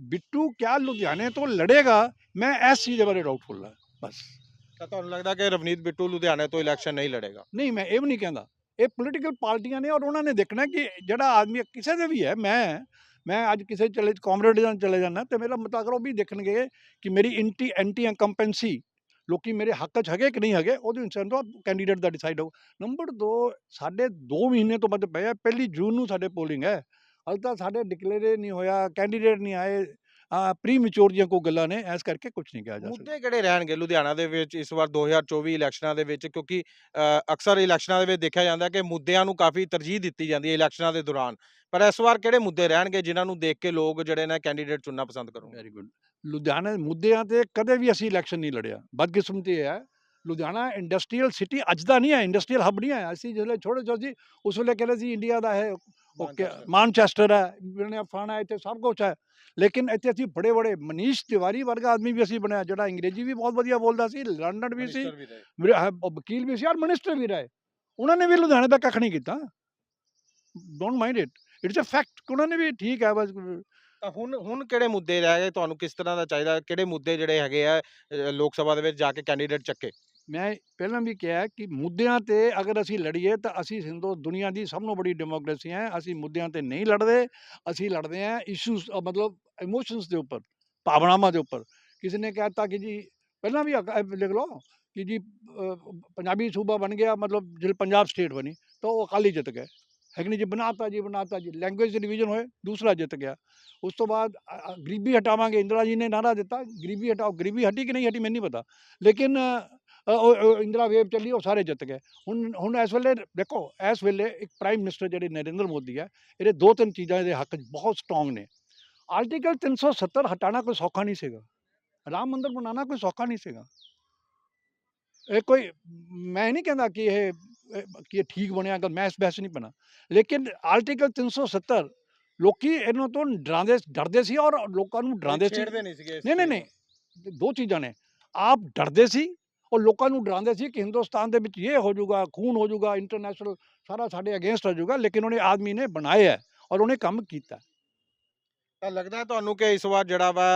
ਬਿੱਟੂ ਕਿਆ ਲੁਧਿਆਣੇ ਤੋਂ ਲੜੇਗਾ ਮੈਂ ਇਸ ਚੀਜ਼ ਦੇ ਬਾਰੇ ਡਾਊਟਫੁਲ ਹਾਂ ਬਸ। ਤਾਂ ਤੁਹਾਨੂੰ ਲੱਗਦਾ ਕਿ ਰਵਨੀਤ ਬਿੱਟੂ ਲੁਧਿਆਣੇ ਤੋਂ ਇਲੈਕਸ਼ਨ ਨਹੀਂ ਲੜੇਗਾ? ਨਹੀਂ, ਮੈਂ ਇਹ ਵੀ ਨਹੀਂ ਕਹਿੰਦਾ। ਇਹ ਪੋਲੀਟੀਕਲ ਪਾਰਟੀਆਂ ਨੇ ਔਰ ਉਹਨਾਂ ਨੇ ਦੇਖਣਾ ਕਿ ਜਿਹੜਾ ਆਦਮੀ ਕਿਸੇ ਦੇ ਵੀ ਹੈ, ਮੈਂ ਮੈਂ ਅੱਜ ਕਿਸੇ ਚਲੇ ਕਾਮਰੇਡ ਨਾਲ ਚਲੇ ਜਾਣਾ ਤੇ ਮੇਰਾ ਮਤਾਕਰ ਉਹ ਵੀ ਦੇਖਣਗੇ ਕਿ ਮੇਰੀ ਐਂਟੀ ਐਂਟੀ ਕੰਪੈਂਸੀ ਲੋਕੀ ਮੇਰੇ ਹੱਕ 'ਚ ਹੈਗੇ ਕਿ ਨਹੀਂ ਹੈਗੇ, ਉਹਦੇ ਇਨਸਾਨ ਤੋਂ ਕੈਂਡੀਡੇਟ ਦਾ ਡਿਸਾਈਡ ਹੋ ਨੰਬਰ 2 ਸਾਡੇ 2 ਮਹੀਨੇ ਤੋਂ ਵੱਧ ਪਏ ਆ, ਪਹਿਲੀ ਜੂਨ ਨੂੰ ਸਾਡੇ ਪੋਲਿੰਗ ਹੈ। ਹਾਲੇ ਤਾਂ ਸਾਡੇ ਡਿਕਲੇਅਰ ਨਹੀਂ ਹੋਇਆ ਕੈਂਡੀਡੇਟ ਨਹੀਂ ਆਏ ਪ੍ਰੀ ਮੈਚੁਰ ਦੀਆਂ ਕੋਈ ਗੱਲਾਂ ਨੇ ਇਸ ਕਰਕੇ ਕੁਝ ਨਹੀਂ ਕਿਹਾ ਜਾ ਸਕਦਾ। ਮੁੱਦੇ ਕਿਹੜੇ ਰਹਿਣਗੇ ਲੁਧਿਆਣਾ ਦੇ ਵਿੱਚ ਇਸ ਵਾਰ 2024 ਇਲੈਕਸ਼ਨਾਂ ਦੇ ਵਿੱਚ? ਕਿਉਂਕਿ ਅਕਸਰ ਇਲੈਕਸ਼ਨਾਂ ਦੇ ਵਿੱਚ ਦੇਖਿਆ ਜਾਂਦਾ ਕਿ ਮੁੱਦਿਆਂ ਨੂੰ ਕਾਫੀ ਤਰਜੀਹ ਦਿੱਤੀ ਜਾਂਦੀ ਹੈ ਇਲੈਕਸ਼ਨਾਂ ਦੇ ਦੌਰਾਨ। ਪਰ ਇਸ ਵਾਰ ਕਿਹੜੇ ਮੁੱਦੇ ਰਹਿਣਗੇ ਜਿਨ੍ਹਾਂ ਨੂੰ ਦੇਖ ਕੇ ਲੋਕ ਜਿਹੜੇ ਨੇ ਕੈਂਡੀਡੇਟ ਚੁਣਨਾ ਪਸੰਦ ਕਰਨਗੇ? ਵੈਰੀ ਗੁੱਡ ਲੁਧਿਆਣਾ ਦੇ ਮੁੱਦਿਆਂ ਤੇ ਕਦੇ ਵੀ ਅਸੀਂ ਇਲੈਕਸ਼ਨ ਨਹੀਂ ਲੜਿਆ। ਬਦਕਿਸਮਤੀ ਹੈ ਲੁਧਿਆਣਾ ਇੰਡਸਟਰੀਅਲ ਸਿਟੀ ਅੱਜ ਦਾ ਨਹੀਂ ਹੈ ਇੰਡਸਟਰੀਅਲ ਹੱਬ ਨਹੀਂ ਹੈ ਅਸੀਂ ਜਦੋਂ ਛੋਟੇ ਛੋਟੇ ਸੀ ਉਸ ਵੇਲੇ ਕਹਿੰਦੇ ਸੀ ਇੰਡੀਆ ਦਾ ਹੈ ਓਕੇ ਮਾਨਚੈਸਟਰ ਹੈ। ਬਣਿਆ ਫਲਾਣਾ ਇੱਥੇ ਸਭ ਕੁਝ ਹੈ। ਲੇਕਿਨ ਇੱਥੇ ਅਸੀਂ ਬੜੇ ਬੜੇ ਮਨੀਸ਼ ਤਿਵਾਰੀ ਵਰਗਾ ਆਦਮੀ ਵੀ ਅਸੀਂ ਬਣਿਆ ਜਿਹੜਾ ਅੰਗਰੇਜ਼ੀ ਵੀ ਬਹੁਤ ਵਧੀਆ ਬੋਲਦਾ ਸੀ ਲੰਡਨ ਵੀ ਸੀ ਉਹ ਵਕੀਲ ਵੀ ਸੀ ਔਰ ਮਿਨਿਸਟਰ ਵੀ ਰਹੇ। ਉਹਨਾਂ ਨੇ ਵੀ ਲੁਧਿਆਣੇ ਦਾ ਕੱਖ ਨਹੀਂ ਕੀਤਾ। Don't mind it it's a fact ਉਹਨਾਂ ਨੇ ਵੀ ਠੀਕ ਹੈ ਬਸ ਹੁਣ ਹੁਣ ਕਿਹੜੇ ਮੁੱਦੇ ਰਹਿ ਗਏ? ਤੁਹਾਨੂੰ ਕਿਸ ਤਰ੍ਹਾਂ ਦਾ ਚਾਹੀਦਾ? ਕਿਹੜੇ ਮੁੱਦੇ ਜਿਹੜੇ ਹੈਗੇ ਆ ਲੋਕ ਸਭਾ ਦੇ ਵਿੱਚ ਜਾ ਕੇ ਕੈਂਡੀਡੇਟ ਚੱਕੇ? ਮੈਂ ਪਹਿਲਾਂ ਵੀ ਕਿਹਾ ਕਿ ਮੁੱਦਿਆਂ ਤੇ ਅਗਰ ਅਸੀਂ ਲੜੀਏ ਤਾਂ ਅਸੀਂ ਹਿੰਦੂ ਦੁਨੀਆ ਦੀ ਸਭ ਤੋਂ ਵੱਡੀ ਡੈਮੋਕ੍ਰੇਸੀ ਹੈ। ਅਸੀਂ ਮੁੱਦਿਆਂ ਤੇ ਨਹੀਂ ਲੜਦੇ, ਅਸੀਂ ਲੜਦੇ ਹਾਂ ਇਸ਼ੂਸ ਮਤਲਬ ਇਮੋਸ਼ਨਸ ਦੇ ਉੱਪਰ, ਭਾਵਨਾਵਾਂ ਦੇ ਉੱਪਰ। ਕਿਸੇ ਨੇ ਕਹਿਤਾ ਕਿ ਜੀ, ਪਹਿਲਾਂ ਵੀ ਅਕ- ਇਹ ਲਿਖ ਲਓ ਕਿ ਜੀ ਪੰਜਾਬੀ ਸੂਬਾ ਬਣ ਗਿਆ, ਮਤਲਬ ਜਿਹੜੇ ਪੰਜਾਬ ਸਟੇਟ ਬਣੀ, ਤਾਂ ਉਹ ਅਕਾਲੀ ਜਿੱਤ ਗਏ। ਹੈ ਕਿ ਨਹੀਂ ਜੀ, ਬਣਾਤਾ ਜੀ ਬਣਾਤਾ ਜੀ ਲੈਂਗੁਏਜ ਡਿਵੀਜ਼ਨ ਹੋਏ, ਦੂਸਰਾ ਜਿੱਤ ਗਿਆ। ਉਸ ਤੋਂ ਬਾਅਦ ਗਰੀਬੀ ਹਟਾਵਾਂਗੇ, ਇੰਦਰਾ ਜੀ ਨੇ ਨਾਰਾ ਦਿੱਤਾ, ਗਰੀਬੀ ਹਟਾਓ, ਗਰੀਬੀ ਹਟੀ ਕਿ ਨਹੀਂ ਹਟੀ ਮੈਨੂੰ ਨਹੀਂ ਪਤਾ। ਲੇਕਿਨ ਇੰਦਰਾ ਵੇਵ ਚੱਲੀ ਉਹ ਸਾਰੇ ਜਿੱਤ ਗਏ। ਹੁਣ ਹੁਣ ਇਸ ਵੇਲੇ ਦੇਖੋ ਇਸ ਵੇਲੇ ਇੱਕ ਪ੍ਰਾਈਮ ਮਿਨਿਸਟਰ ਜਿਹੜੇ ਨਰਿੰਦਰ ਮੋਦੀ ਹੈ ਇਹਦੇ ਦੋ ਤਿੰਨ ਚੀਜ਼ਾਂ ਇਹਦੇ ਹੱਕ ਬਹੁਤ ਸਟਰੋਂਗ ਨੇ। ਆਰਟੀਕਲ 370 ਹਟਾਣਾ ਕੋਈ ਸੌਖਾ ਨਹੀਂ ਸੀਗਾ। ਰਾਮ ਮੰਦਿਰ ਬਣਾਉਣਾ ਕੋਈ ਸੌਖਾ ਨਹੀਂ ਸੀਗਾ। ਇਹ ਕੋਈ ਮੈਂ ਨਹੀਂ ਕਹਿੰਦਾ ਕਿ ਇਹ ਕਿ ਇਹ ਠੀਕ ਬਣਿਆ ਅਗਰ ਮੈਂ ਇਸ ਬਹਿਸ ਨਹੀਂ ਬਣਾ। ਲੇਕਿਨ ਆਰਟੀਕਲ 370 ਲੋਕੀ ਇਹਨਾਂ ਤੋਂ ਡਰਾਉਂਦੇ ਡਰਦੇ ਸੀ ਔਰ ਲੋਕਾਂ ਨੂੰ ਡਰਾਉਂਦੇ ਸੀ। ਨਹੀਂ ਨਹੀਂ ਨਹੀਂ ਦੋ ਚੀਜ਼ਾਂ ਨੇ। ਆਪ ਡਰਦੇ ਸੀ ਉਹ ਲੋਕਾਂ ਨੂੰ ਡਰਾਉਂਦੇ ਸੀ ਕਿ ਹਿੰਦੁਸਤਾਨ ਦੇ ਵਿੱਚ ਇਹ ਹੋ ਜਾਊਗਾ, ਖੂਨ ਹੋ ਜਾਊਗਾ ਇੰਟਰਨੈਸ਼ਨਲ ਸਾਰਾ ਸਾਡੇ ਅਗੇਂਸਟ ਹੋ ਜਾਊਗਾ, ਲੇਕਿਨ ਉਹਨੇ ਆਦਮੀ ਨੇ ਬਣਾਇਆ ਹੈ ਔਰ ਉਹਨੇ ਕੰਮ ਕੀਤਾ ਤਾਂ ਲੱਗਦਾ ਤੁਹਾਨੂੰ ਕਿ ਇਸ ਵਾਰ ਜਿਹੜਾ ਵਾ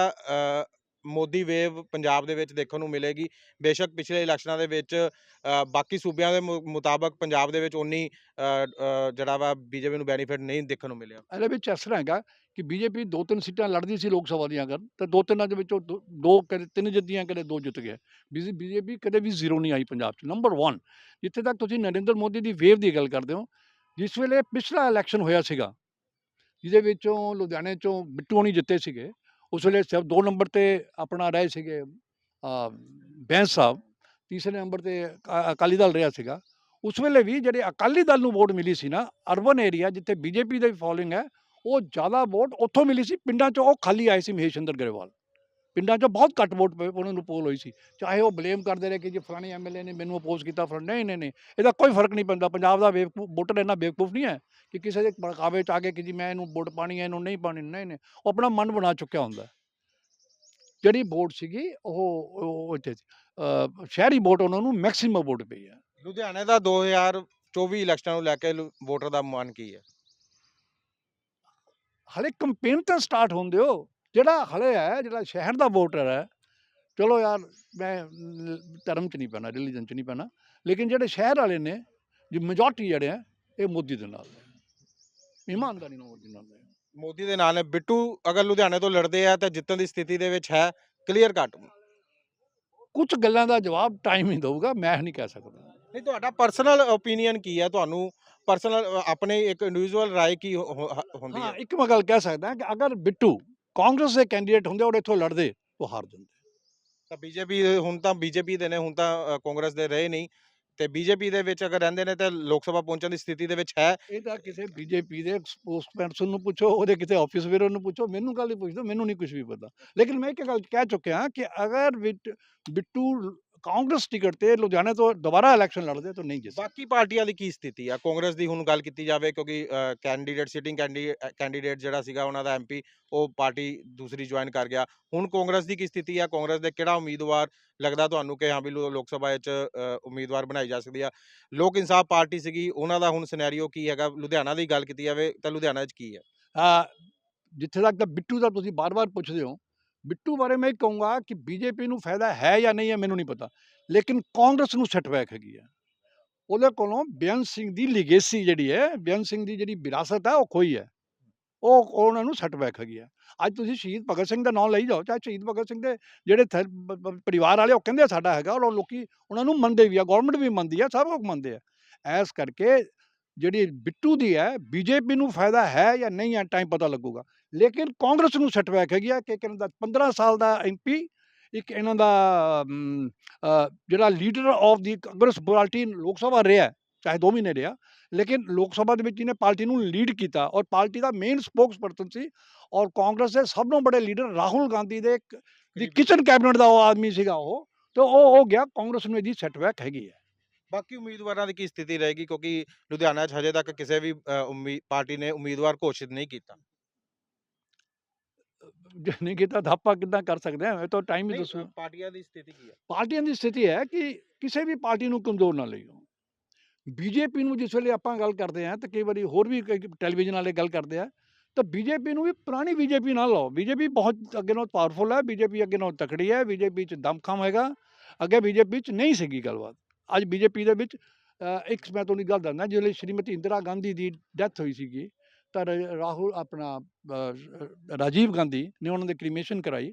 ਮੋਦੀ ਵੇਵ ਪੰਜਾਬ ਦੇ ਵਿੱਚ ਦੇਖਣ ਨੂੰ ਮਿਲੇਗੀ। ਬੇਸ਼ੱਕ ਪਿਛਲੇ ਇਲੈਕਸ਼ਨਾਂ ਦੇ ਵਿੱਚ ਬਾਕੀ ਸੂਬਿਆਂ ਦੇ ਮੁ- ਮੁਤਾਬਕ ਪੰਜਾਬ ਦੇ ਵਿੱਚ ਉਨੀ ਅ, ਅ, ਜਿਹੜਾ ਵਾ ਬੀਜੇਪੀ ਨੂੰ ਬੈਨੀਫਿਟ ਨਹੀਂ ਦੇਖਣ ਨੂੰ ਮਿਲਿਆ। ਇਹਦੇ ਵਿੱਚ ਇਸ ਤਰ੍ਹਾਂ ਹੈਗਾ ਕਿ ਬੀਜੇਪੀ ਦੋ ਤਿੰਨ ਸੀਟਾਂ ਲੜਦੀ ਸੀ ਲੋਕ ਸਭਾ ਦੀਆਂ ਅਗਰ ਤੇ ਦੋ ਤਿੰਨਾਂ ਦੇ ਵਿੱਚੋਂ ਦੋ- ਦੋ ਕਦੇ ਤਿੰਨ ਜਿੱਤੀਆਂ ਕਦੇ ਦੋ ਜਿੱਤ ਗਏ। ਬੀਜੇਪੀ ਕਦੇ ਵੀ ਜ਼ੀਰੋ ਨਹੀਂ ਆਈ ਪੰਜਾਬ 'ਚ। ਨੰਬਰ 1 ਜਿੱਥੇ ਤੱਕ ਤੁਸੀਂ ਨਰਿੰਦਰ ਮੋਦੀ ਦੀ ਵੇਵ ਦੀ ਗੱਲ ਕਰਦੇ ਹੋ ਜਿਸ ਵੇਲੇ ਪਿਛਲਾ ਇਲੈਕਸ਼ਨ ਹੋਇਆ ਸੀਗਾ ਜਿਹਦੇ ਵਿੱਚੋਂ ਲੁਧਿਆਣੇ ਚੋਂ ਬਿੱਟੂ ਹੋਣੀ ਜਿੱਤੇ ਸੀਗੇ ਉਸ ਵੇਲੇ ਸਭ ਦੋ ਨੰਬਰ ਤੇ ਆਪਣਾ ਰਹੇ ਸੀਗੇ ਬੈਂਸ ਸਾਹਿਬ ਤੀਸਰੇ ਨੰਬਰ ਤੇ ਅਕਾਲੀ ਦਲ ਰਿਹਾ ਸੀਗਾ ਉਸ ਵੇਲੇ ਵੀ ਜਿਹੜੇ ਅਕਾਲੀ ਦਲ ਨੂੰ ਵੋਟ ਮਿਲੀ ਸੀ ਨਾ ਅਰਬਨ ਏਰੀਆ ਜਿੱਥੇ ਬੀਜੇਪੀ ਦੀ ਫੋਲੋਇੰਗ ਹੈ ਉਹ ਜ਼ਿਆਦਾ ਵੋਟ ਉੱਥੋਂ ਮਿਲੀ ਸੀ ਪਿੰਡਾਂ 'ਚੋਂ ਉਹ ਖਾਲੀ ਆਏ ਸੀ ਮਹੇਸ਼ ਚੰਦਰ ਗਰੇਵਾਲ ਪਿੰਡਾਂ 'ਚੋਂ ਬਹੁਤ ਘੱਟ ਵੋਟ ਪਏ ਉਹਨਾਂ ਨੂੰ ਪੋਲ ਹੋਈ ਸੀ। ਚਾਹੇ ਉਹ ਬਲੇਮ ਕਰਦੇ ਰਹੇ ਕਿ ਜੀ ਫਲਾਣੇ ਐਮਐਲਏ ਨੇ ਮੈਨੂੰ ਅਪੋਜ਼ ਕੀਤਾ ਫਲਾਣੇ ਨਹੀਂ ਨਹੀਂ ਨਹੀਂ ਇਹਦਾ ਕੋਈ ਫ਼ਰਕ ਨਹੀਂ ਪੈਂਦਾ। ਪੰਜਾਬ ਦਾ ਬੇਵਕੂਫ ਵੋਟਰ ਇੰਨਾ ਬੇਵਕੂਫ ਨਹੀਂ ਹੈ ਕਿ ਕਿਸੇ ਦੇ ਬੜਕਾਵੇ 'ਚ ਆ ਕੇ ਕਿ ਜੀ ਮੈਂ ਇਹਨੂੰ ਵੋਟ ਪਾਣੀ ਹੈ ਇਹਨੂੰ ਨਹੀਂ ਪਾਣੀ ਨਹੀਂ ਨਹੀਂ ਉਹ ਆਪਣਾ ਮਨ ਬਣਾ ਚੁੱਕਿਆ ਹੁੰਦਾ। ਜਿਹੜੀ ਵੋਟ ਸੀਗੀ ਉਹ ਉਹ ਇੱਥੇ ਸ਼ਹਿਰੀ ਵੋਟ ਉਹਨਾਂ ਨੂੰ ਮੈਕਸਿਮਮ ਵੋਟ ਪਈ ਹੈ। ਲੁਧਿਆਣੇ ਦਾ 2024 ਇਲੈਕਸ਼ਨ ਨੂੰ ਲੈ ਕੇ ਵੋਟਰ ਦਾ ਮਨ ਕੀ ਹੈ? ਹਲੇ ਕੰਪੇਨ ਤਾਂ ਸਟਾਰਟ ਹੁੰਦੇ ਹੋ। ਜਿਹੜਾ ਹਲੇ ਹੈ ਜਿਹੜਾ ਸ਼ਹਿਰ ਦਾ ਵੋਟਰ ਹੈ ਚਲੋ ਯਾਰ ਮੈਂ ਧਰਮ ਚ ਨਹੀਂ ਪੈਣਾ ਰਿਲੀਜਨ ਚ ਨਹੀਂ ਪੈਣਾ ਲੇਕਿਨ ਜਿਹੜੇ ਸ਼ਹਿਰ ਵਾਲੇ ਨੇ ਜੀ ਮੈਜੋਰਟੀ ਜਿਹੜੇ ਆ ਇਹ ਮੋਦੀ ਦੇ ਨਾਲ ਨੇ। ਇਮਾਨਦਾਰੀ ਨਾਲ ਮੋਦੀ ਨਾਲ ਨੇ। ਮੋਦੀ ਦੇ ਨਾਲ ਨੇ। ਬਿੱਟੂ ਅਗਰ ਲੁਧਿਆਣੇ ਤੋਂ ਲੜਦੇ ਆ ਤਾਂ ਜਿੱਤਣ ਦੀ ਸਥਿਤੀ ਦੇ ਵਿੱਚ ਹੈ ਕਲੀਅਰ ਕੱਟ ਕੁਝ ਗੱਲਾਂ ਦਾ ਜਵਾਬ ਟਾਈਮ ਹੀ ਦਊਗਾ ਮੈਂ ਨਹੀਂ ਕਹਿ ਸਕਦਾ। ਨਹੀਂ ਤੁਹਾਡਾ ਪਰਸਨਲ ਓਪੀਨੀਅਨ ਕੀ ਹੈ ਤੁਹਾਨੂੰ ਪਰਸਨਲ ਆਪਣੇ ਇੱਕ ਇੰਡੀਵਿਜੂਅਲ ਰਾਏ ਕੀ ਹੁੰਦੀ ਹਾਂ ਹੈ ਇੱਕ ਮੈਂ ਗੱਲ ਕਹਿ ਸਕਦਾ ਕਿ ਅਗਰ ਬਿੱਟੂ ਕਾਂਗਰਸ ਦੇ ਕੈਂਡੀਡੇਟ ਹੁੰਦੇ ਔਰ ਇੱਥੋਂ ਲੜਦੇ ਉਹ ਹਾਰ ਜਾਂਦੇ ਤਾਂ ਬੀਜੇਪੀ ਹੁਣ ਤਾਂ ਬੀਜੇਪੀ ਦੇ ਨੇ ਹੁਣ ਤਾਂ ਕਾਂਗਰਸ ਦੇ ਰਹੇ ਨਹੀਂ। ਤੇ ਬੀਜੇਪੀ ਦੇ ਵਿੱਚ ਅਗਰ ਰਹਿੰਦੇ ਨੇ ਤਾਂ ਲੋਕ ਸਭਾ ਪਹੁੰਚਣ ਦੀ ਸਥਿਤੀ ਦੇ ਵਿੱਚ ਹੈ। ਇਹ ਤਾਂ ਕਿਸੇ ਬੀਜੇਪੀ ਦੇ ਸਪੋਕਸਪਰਸਨ ਨੂੰ ਪੁੱਛੋ ਉਹਦੇ ਕਿਤੇ ਆਫਿਸ ਵੀਰੋ ਨੂੰ ਪੁੱਛੋ ਮੈਨੂੰ ਗੱਲ ਹੀ ਪੁੱਛਦੋ ਮੈਨੂੰ ਨਹੀਂ ਕੁਝ ਵੀ ਪਤਾ। ਲੇਕਿਨ ਮੈਂ ਇੱਕ ਗੱਲ ਕਹਿ ਚੁੱਕਿਆ ਕਿ ਅਗਰ ਬਿੱਟੂ ਕਾਂਗਰਸ ਟਿਕਟ ਤੇ ਲੁਧਿਆਣੇ ਤੋਂ ਦੁਬਾਰਾ ਇਲੈਕਸ਼ਨ ਲੜਦੇ ਤਾਂ ਨਹੀਂ ਜਿੱਤ ਬਾਕੀ ਪਾਰਟੀਆਂ ਦੀ ਕੀ ਸਥਿਤੀ ਆ? ਕਾਂਗਰਸ ਦੀ ਹੁਣ ਗੱਲ ਕੀਤੀ ਜਾਵੇ ਕਿਉਂਕਿ ਕੈਂਡੀਡੇਟ ਸਿਟਿੰਗ ਕੈਂਡੀਡੇਟ ਜਿਹੜਾ ਸੀਗਾ ਉਹਨਾਂ ਦਾ ਐਮਪੀ ਉਹ ਪਾਰਟੀ ਦੂਸਰੀ ਜੁਆਇਨ ਕਰ ਗਿਆ। ਹੁਣ ਕਾਂਗਰਸ ਦੀ ਕੀ ਸਥਿਤੀ ਆ? ਕਾਂਗਰਸ ਦੇ ਕਿਹੜਾ ਉਮੀਦਵਾਰ ਲੱਗਦਾ ਤੁਹਾਨੂੰ ਕਿ ਹਾਂ ਵੀ ਲੋਕ ਸਭਾ ਵਿੱਚ ਉਮੀਦਵਾਰ ਬਣਾਈ ਜਾ ਸਕਦੀ ਆ? ਲੋਕ ਇਨਸਾਫ ਪਾਰਟੀ ਸੀਗੀ ਉਹਨਾਂ ਦਾ ਹੁਣ ਸਿਨੈਰੀਓ ਕੀ ਹੈਗਾ? ਲੁਧਿਆਣਾ ਦੀ ਗੱਲ ਕੀਤੀ ਜਾਵੇ ਤਾਂ ਲੁਧਿਆਣਾ 'ਚ ਕੀ ਹੈ? ਆ ਜਿੱਥੇ ਤੱਕ ਬਿੱਟੂ ਦਾ ਤੁਸੀਂ ਬਾਰ-ਬਾਰ ਪੁੱਛਦੇ ਹੋ ਬਿੱਟੂ ਬਾਰੇ ਮੈਂ ਇਹ ਕਹੂੰਗਾ ਕਿ ਬੀਜੇਪੀ ਨੂੰ ਫਾਇਦਾ ਹੈ ਜਾਂ ਨਹੀਂ ਹੈ ਮੈਨੂੰ ਨਹੀਂ ਪਤਾ, ਲੇਕਿਨ ਕਾਂਗਰਸ ਨੂੰ ਸੈਟਬੈਕ ਹੈਗੀ ਹੈ। ਉਹਦੇ ਕੋਲੋਂ ਬੇਅੰਤ ਸਿੰਘ ਦੀ ਲੀਗੇਸੀ ਜਿਹੜੀ ਹੈ, ਬੇਅੰਤ ਸਿੰਘ ਦੀ ਜਿਹੜੀ ਵਿਰਾਸਤ ਹੈ, ਉਹ ਖੋਈ ਹੈ। ਉਹ ਉਹਨਾਂ ਨੂੰ ਸੈਟਬੈਕ ਹੈਗੀ ਹੈ। ਅੱਜ ਤੁਸੀਂ ਸ਼ਹੀਦ ਭਗਤ ਸਿੰਘ ਦਾ ਨਾਮ ਲਈ ਜਾਓ, ਚਾਹੇ ਸ਼ਹੀਦ ਭਗਤ ਸਿੰਘ ਦੇ ਜਿਹੜੇ ਪਰਿਵਾਰ ਵਾਲੇ ਉਹ ਕਹਿੰਦੇ ਸਾਡਾ ਹੈਗਾ ਔਰ ਉਹ ਲੋਕੀ ਉਹਨਾਂ ਨੂੰ ਮੰਨਦੇ ਵੀ ਆ ਗਵਰਨਮੈਂਟ ਵੀ ਮੰਨਦੀ ਆ, ਸਭ ਲੋਕ ਮੰਨਦੇ ਆ। ਐਸ ਕਰਕੇ ਜਿਹੜੀ ਬਿੱਟੂ ਦੀ ਹੈ, ਬੀਜੇਪੀ ਨੂੰ ਫਾਇਦਾ ਹੈ ਜਾਂ ਨਹੀਂ ਹੈ ਟਾਈਮ ਪਤਾ ਲੱਗੂਗਾ। ਲੇਕਿਨ ਕਾਂਗਰਸ ਨੂੰ ਸੈਟਬੈਕ ਹੈਗੀ ਆ ਕਿ ਇਹਨਾਂ ਦਾ 15 ਸਾਲ ਦਾ ਐਮਪੀ ਇੱਕ ਇਹਨਾਂ ਦਾ ਜਿਹੜਾ leader of the Congress party Lok Sabha ਰਿਹਾ ਚਾਹੇ 2 ਮਹੀਨੇ ਰਿਹਾ ਲੇਕਿਨ ਲੋਕ ਸਭਾ ਦੇ ਵਿੱਚ ਇਹਨੇ ਪਾਰਟੀ ਨੂੰ ਲੀਡ ਕੀਤਾ ਔਰ ਪਾਰਟੀ ਦਾ ਮੇਨ ਸਪੋਕਸਪਰਸਨ ਸੀ ਔਰ ਕਾਂਗਰਸ ਦੇ ਸਭ ਤੋਂ ਵੱਡੇ ਲੀਡਰ ਰਾਹੁਲ ਗਾਂਧੀ ਦੇ ਦੀ ਕਿਚਨ ਕੈਬਨਿਟ ਦਾ ਉਹ ਆਦਮੀ ਸੀਗਾ ਉਹ ਤੇ ਉਹ ਹੋ ਗਿਆ ਕਾਂਗਰਸ ਨੂੰ ਇਹਦੀ ਸੈਟਬੈਕ ਹੈਗੀ ਹੈ। ਬਾਕੀ ਉਮੀਦਵਾਰਾਂ ਦੀ ਕੀ ਸਥਿਤੀ ਰਹੇਗੀ ਕਿਉਂਕਿ ਲੁਧਿਆਣਾ 'ਚ ਹਜੇ ਤੱਕ ਕਿਸੇ ਵੀ ਪਾਰਟੀ ਨੇ ਉਮੀਦਵਾਰ ਘੋਸ਼ਿਤ ਨਹੀਂ ਕੀਤਾ। ਜੇ ਨਹੀਂ ਕੀਤਾ ਤਾਂ ਆਪਾਂ ਕਿੱਦਾਂ ਕਰ ਸਕਦੇ ਹਾਂ ਇਹ ਤਾਂ ਟਾਈਮ ਹੀ ਦੱਸੋ। ਪਾਰਟੀਆਂ ਦੀ ਸਥਿਤੀ ਕੀ ਹੈ ਪਾਰਟੀਆਂ ਦੀ ਸਥਿਤੀ ਹੈ ਕਿ ਕਿਸੇ ਵੀ ਪਾਰਟੀ ਨੂੰ ਕਮਜ਼ੋਰ ਨਾ ਲਈਓ। ਬੀਜੇਪੀ ਨੂੰ ਜਿਸ ਵੇਲੇ ਆਪਾਂ ਗੱਲ ਕਰਦੇ ਹਾਂ ਤਾਂ ਕਈ ਵਾਰੀ ਹੋਰ ਵੀ ਟੈਲੀਵਿਜ਼ਨ ਵਾਲੇ ਗੱਲ ਕਰਦੇ ਆ ਤਾਂ ਬੀਜੇਪੀ ਨੂੰ ਵੀ ਪੁਰਾਣੀ ਬੀਜੇਪੀ ਨਾਲ ਲਾਓ। ਬੀਜੇਪੀ ਬਹੁਤ ਅੱਗੇ ਨਾਲੋਂ ਪਾਵਰਫੁਲ ਹੈ ਬੀਜੇਪੀ ਅੱਗੇ ਨਾਲੋਂ ਤਕੜੀ ਹੈ ਬੀਜੇਪੀ 'ਚ ਦਮਖਮ ਹੈਗਾ ਅੱਗੇ ਬੀਜੇਪੀ 'ਚ ਨਹੀਂ ਸੀਗੀ ਗੱਲਬਾਤ। ਅੱਜ ਬੀਜੇਪੀ ਦੇ ਵਿੱਚ ਇੱਕ ਮੈਂ ਤੁਹਾਨੂੰ ਗੱਲ ਦੱਸਦਾ ਜਦੋਂ ਸ਼੍ਰੀਮਤੀ ਇੰਦਰਾ ਗਾਂਧੀ ਦੀ ਡੈਥ ਹੋਈ ਸੀਗੀ ਤਾਂ ਰਾਹੁਲ ਆਪਣਾ ਰਾਜੀਵ ਗਾਂਧੀ ਨੇ ਉਹਨਾਂ ਦੇ ਕ੍ਰੀਮੇਸ਼ਨ ਕਰਾਈ।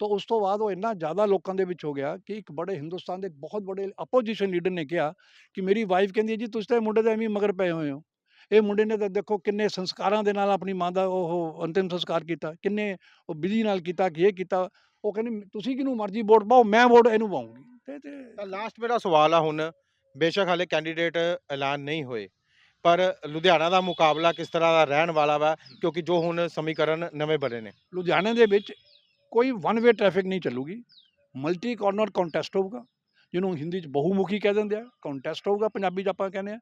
ਤਾਂ ਉਸ ਤੋਂ ਬਾਅਦ ਉਹ ਇੰਨਾ ਜ਼ਿਆਦਾ ਲੋਕਾਂ ਦੇ ਵਿੱਚ ਹੋ ਗਿਆ ਕਿ ਇੱਕ ਬੜੇ ਹਿੰਦੁਸਤਾਨ ਦੇ ਬਹੁਤ ਬੜੇ ਆਪੋਜੀਸ਼ਨ ਲੀਡਰ ਨੇ ਕਿਹਾ ਕਿ ਮੇਰੀ ਵਾਈਫ ਕਹਿੰਦੀ ਹੈ, ਜੀ, ਤੁਸੀਂ ਤਾਂ ਮੁੰਡੇ ਦੇ ਐਵੇਂ ਮਗਰ ਪਏ ਹੋਏ ਹੋ। ਇਹ ਮੁੰਡੇ ਨੇ ਤਾਂ ਦੇਖੋ ਕਿੰਨੇ ਸੰਸਕਾਰਾਂ ਦੇ ਨਾਲ ਆਪਣੀ ਮਾਂ ਦਾ ਉਹ ਅੰਤਿਮ ਸੰਸਕਾਰ ਕੀਤਾ, ਕਿੰਨੇ ਉਹ ਵਿਧੀ ਨਾਲ ਕੀਤਾ ਕਿ ਇਹ ਕੀਤਾ। ਉਹ ਕਹਿੰਦੇ, ਤੁਸੀਂ ਕਿਹਨੂੰ ਮਰਜ਼ੀ ਵੋਟ ਪਾਓ, ਮੈਂ ਵੋਟ ਇਹਨੂੰ ਪਾਉਂਗੀ ਤੇ ਲਾਸਟ ਮੇਰਾ ਸਵਾਲ ਆ ਹੁਣ, ਬੇਸ਼ੱਕ ਹਾਲੇ ਕੈਂਡੀਡੇਟ ਐਲਾਨ ਨਹੀਂ ਹੋਏ। ਪਰ ਲੁਧਿਆਣਾ ਦਾ ਮੁਕਾਬਲਾ ਕਿਸ ਤਰ੍ਹਾਂ ਦਾ ਰਹਿਣ ਵਾਲਾ ਵਾ? ਕਿਉਂਕਿ ਜੋ ਹੁਣ ਸਮੀਕਰਨ ਨਵੇਂ ਬਣੇ ਨੇ। ਲੁਧਿਆਣੇ ਦੇ ਵਿੱਚ ਕੋਈ ਵਨ ਵੇ ਟ੍ਰੈਫਿਕ ਨਹੀਂ ਚੱਲੂਗੀ। ਮਲਟੀ ਕਾਰਨਰ ਕੰਟੈਸਟ ਹੋਊਗਾ ਜਿਹਨੂੰ ਹਿੰਦੀ 'ਚ ਬਹੁਮੁਖੀ ਕਹਿ ਦਿੰਦੇ ਆ। ਕੰਟੈਸਟ ਹੋਊਗਾ ਪੰਜਾਬੀ 'ਚ ਆਪਾਂ ਕਹਿੰਦੇ ਆ।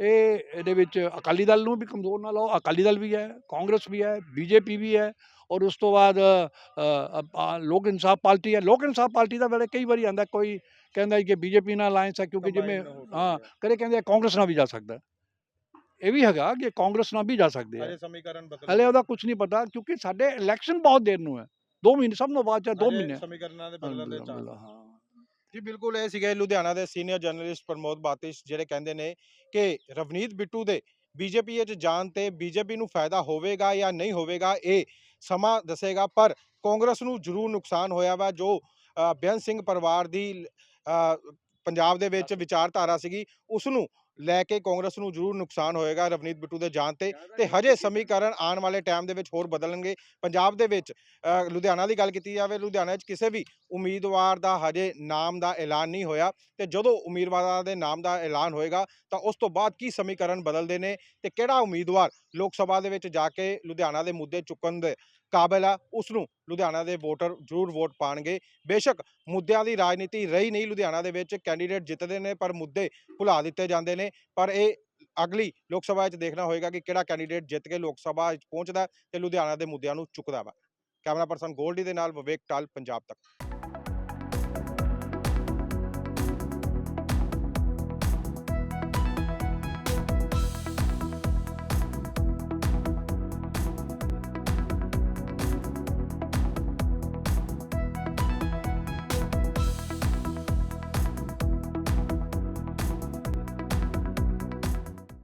ਇਹ ਇਹਦੇ ਵਿੱਚ ਅਕਾਲੀ ਦਲ ਨੂੰ ਵੀ ਕਮਜ਼ੋਰ ਨਾ ਲਾਓ ਅਕਾਲੀ ਦਲ ਵੀ ਹੈ ਕਾਂਗਰਸ ਵੀ ਹੈ ਬੀਜੇਪੀ ਵੀ ਹੈ ਔਰ ਉਸ ਤੋਂ ਬਾਅਦ ਲੋਕ ਇਨਸਾਫ ਪਾਰਟੀ ਹੈ। ਲੋਕ ਇਨਸਾਫ ਪਾਰਟੀ ਦਾ ਵੇਲੇ ਕਈ ਵਾਰੀ ਆਂਦਾ ਕੋਈ ਕਹਿੰਦਾ ਕਿ ਬੀਜੇਪੀ ਨਾਲ ਅਲਾਈਅੰਸ ਹੈ ਕਿਉਂਕਿ ਜਿਵੇਂ ਹਾਂ ਕਦੇ ਕਹਿੰਦੇ ਕਾਂਗਰਸ ਨਾਲ ਵੀ ਜਾ ਸਕਦਾ। ਇਹ ਵੀ ਹੈਗਾ ਕਿ ਕਾਂਗਰਸ ਨਾਲ ਵੀ ਜਾ ਸਕਦੇ ਆ। ਹਜੇ ਸਮੀਕਰਨ ਬਦਲ ਹਲੇ ਉਹਦਾ ਕੁਝ ਨਹੀਂ ਪਤਾ ਕਿਉਂਕਿ ਸਾਡੇ ਇਲੈਕਸ਼ਨ ਬਹੁਤ ਦੇਰ ਨੂੰ ਹੈ। 2 ਮਹੀਨੇ ਸਭ ਤੋਂ ਬਾਅਦ ਚ 2 ਮਹੀਨੇ। ਸਮੀਕਰਨਾਂ ਦੇ ਬਦਲਣ ਦੇ ਚਾਂਸ। ਹਾਂ। ਜੀ ਬਿਲਕੁਲ ਇਹ ਸੀਗੇ ਲੁਧਿਆਣਾ ਦੇ ਸੀਨੀਅਰ ਜਰਨਲਿਸਟ ਪ੍ਰਮੋਦ ਬਾਤਿਸ਼ ਜਿਹੜੇ ਕਹਿੰਦੇ ਨੇ ਕਿ ਰਵਨੀਤ ਬਿੱਟੂ ਦੇ ਬੀਜੇਪੀ ਵਿੱਚ ਜਾਣ ਤੇ ਬੀਜੇਪੀ ਨੂੰ ਫਾਇਦਾ ਹੋਵੇਗਾ ਜਾਂ ਨਹੀਂ ਹੋਵੇਗਾ ਇਹ ਸਮਾਂ ਦੱਸੇਗਾ। ਪਰ ਕਾਂਗਰਸ ਨੂੰ ਜ਼ਰੂਰ ਨੁਕਸਾਨ ਹੋਇਆ ਵਾ ਜੋ ਬੇਅੰਤ ਸਿੰਘ ਪਰਿਵਾਰ ਦੀ ਪੰਜਾਬ ਦੇ ਵਿੱਚ ਵਿਚਾਰਧਾਰਾ ਸੀਗੀ ਉਸ ਨੂੰ ਲੈ ਕੇ ਕਾਂਗਰਸ ਨੂੰ ਜ਼ਰੂਰ ਨੁਕਸਾਨ ਹੋਏਗਾ ਰਵਨੀਤ ਬਿੱਟੂ ਦੇ ਜਾਣ ਤੇ ਤੇ ਹਜੇ ਸਮੀਕਰਨ ਆਉਣ ਵਾਲੇ ਟਾਈਮ ਦੇ ਵਿੱਚ ਹੋਰ ਬਦਲਣਗੇ। ਪੰਜਾਬ ਦੇ ਵਿੱਚ ਲੁਧਿਆਣਾ ਦੀ ਗੱਲ ਕੀਤੀ ਜਾਵੇ ਲੁਧਿਆਣਾ 'ਚ ਕਿਸੇ ਵੀ ਉਮੀਦਵਾਰ ਦਾ ਹਜੇ ਨਾਮ ਦਾ ਐਲਾਨ ਨਹੀਂ ਹੋਇਆ ਤੇ ਜਦੋਂ ਉਮੀਦਵਾਰਾਂ ਦੇ ਨਾਮ ਦਾ ਐਲਾਨ ਹੋਏਗਾ ਤਾਂ ਉਸ ਤੋਂ ਬਾਅਦ ਕੀ ਸਮੀਕਰਨ ਬਦਲਦੇ ਨੇ ਤੇ ਕਿਹੜਾ ਉਮੀਦਵਾਰ ਲੋਕ ਸਭਾ ਦੇ ਵਿੱਚ ਜਾ ਕੇ ਲੁਧਿਆਣਾ ਦੇ ਮੁੱਦੇ ਚੁੱਕਣ ਦੇ ਕਾਬਿਲ ਆ ਉਸ ਨੂੰ ਲੁਧਿਆਣਾ ਦੇ ਵੋਟਰ ਜ਼ਰੂਰ ਵੋਟ ਪਾਣਗੇ। ਬੇਸ਼ੱਕ ਮੁੱਦਿਆਂ ਦੀ ਰਾਜਨੀਤੀ ਰਹੀ ਨਹੀਂ ਲੁਧਿਆਣਾ ਦੇ ਵਿੱਚ, ਕੈਂਡੀਡੇਟ ਜਿੱਤਦੇ ਨੇ ਪਰ ਮੁੱਦੇ ਭੁਲਾ ਦਿੱਤੇ ਜਾਂਦੇ ਨੇ। ਪਰ ਇਹ ਅਗਲੀ ਲੋਕ ਸਭਾ ਵਿੱਚ ਦੇਖਣਾ ਹੋਏਗਾ ਕਿ ਕਿਹੜਾ ਕੈਂਡੀਡੇਟ ਜਿੱਤ ਕੇ ਲੋਕ ਸਭਾ ਵਿੱਚ ਪਹੁੰਚਦਾ ਤੇ ਲੁਧਿਆਣਾ ਦੇ ਮੁੱਦਿਆਂ ਨੂੰ ਚੁੱਕਦਾ ਵਾ। ਕੈਮਰਾ ਪਰਸਨ ਗੋਲਡੀ ਦੇ ਨਾਲ ਵਿਵੇਕ ਟਾਲ, ਪੰਜਾਬ ਤੱਕ।